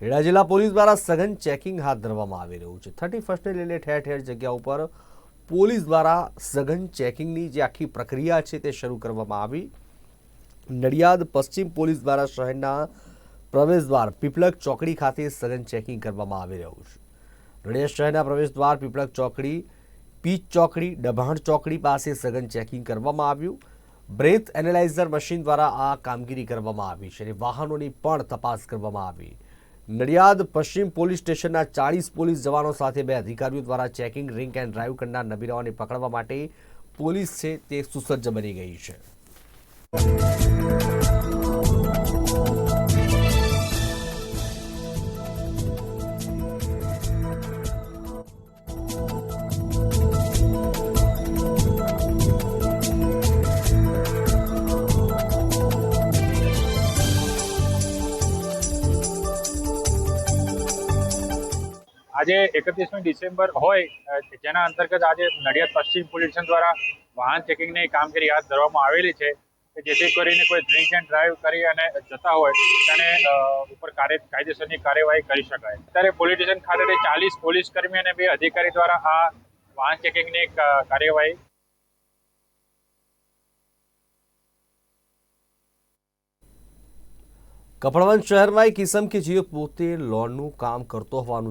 ખેડા જિલ્લા પોલીસ દ્વારા સઘન ચેકિંગ હાથ ધરવામાં આવી રહ્યું છે. થર્ટી ફર્સ્ટને લઈને ઠેર ઠેર જગ્યા ઉપર પોલીસ દ્વારા સઘન ચેકિંગની જે આખી પ્રક્રિયા છે તે શરૂ કરવામાં આવી. નડિયાદ પશ્ચિમ પોલીસ દ્વારા શહેરના પ્રવેશદ્વાર પીપલક ચોકડી ખાતે સઘન ચેકિંગ કરવામાં આવી રહ્યું છે. નડિયાદ શહેરના પ્રવેશદ્વાર પીપલક ચોકડી, પીચ ચોકડી ડભાણ ચોકડી પાસે સઘન ચેકિંગ કરવામાં આવ્યું. બ્રેથ એનાલાઇઝર મશીન દ્વારા આ કામગીરી કરવામાં આવી છે અને વાહનોની પણ તપાસ કરવામાં આવી. નડિયાદ પશ્ચિમ પોલીસ સ્ટેશનના ચાળીસ પોલીસ જવાનો સાથે બે અધિકારીઓ દ્વારા ચેકિંગ રિંક એન્ડ ડ્રાઈવ કરનાર નબીરાઓને પકડવા માટે પોલીસ છે તે સુસજ્જ બની ગઈ છે. આજે એકત્રીસમી ડિસેમ્બર હોય જેના અંતર્ગત આજે નડિયાદ પશ્ચિમ પોલીસ દ્વારા વાહન ચેકિંગની કામગીરી હાથ ધરવામાં આવેલી છે, કે જેથી કરીને કોઈ ડ્રિંક એન્ડ ડ્રાઈવ કરી અને જતા હોય, તેને ઉપર કાયદેસરની કાર્યવાહી કરી શકાય. અત્યારે પોલીસ સ્ટેશન ખાતે ચાલીસ પોલીસ કર્મી અને બે અધિકારી દ્વારા આ વાહન ચેકિંગની કાર્યવાહી કપડવંજ શહેરમાં એક કિસમ કે જે પોતે લોનનું કામ કરતો હોવાનું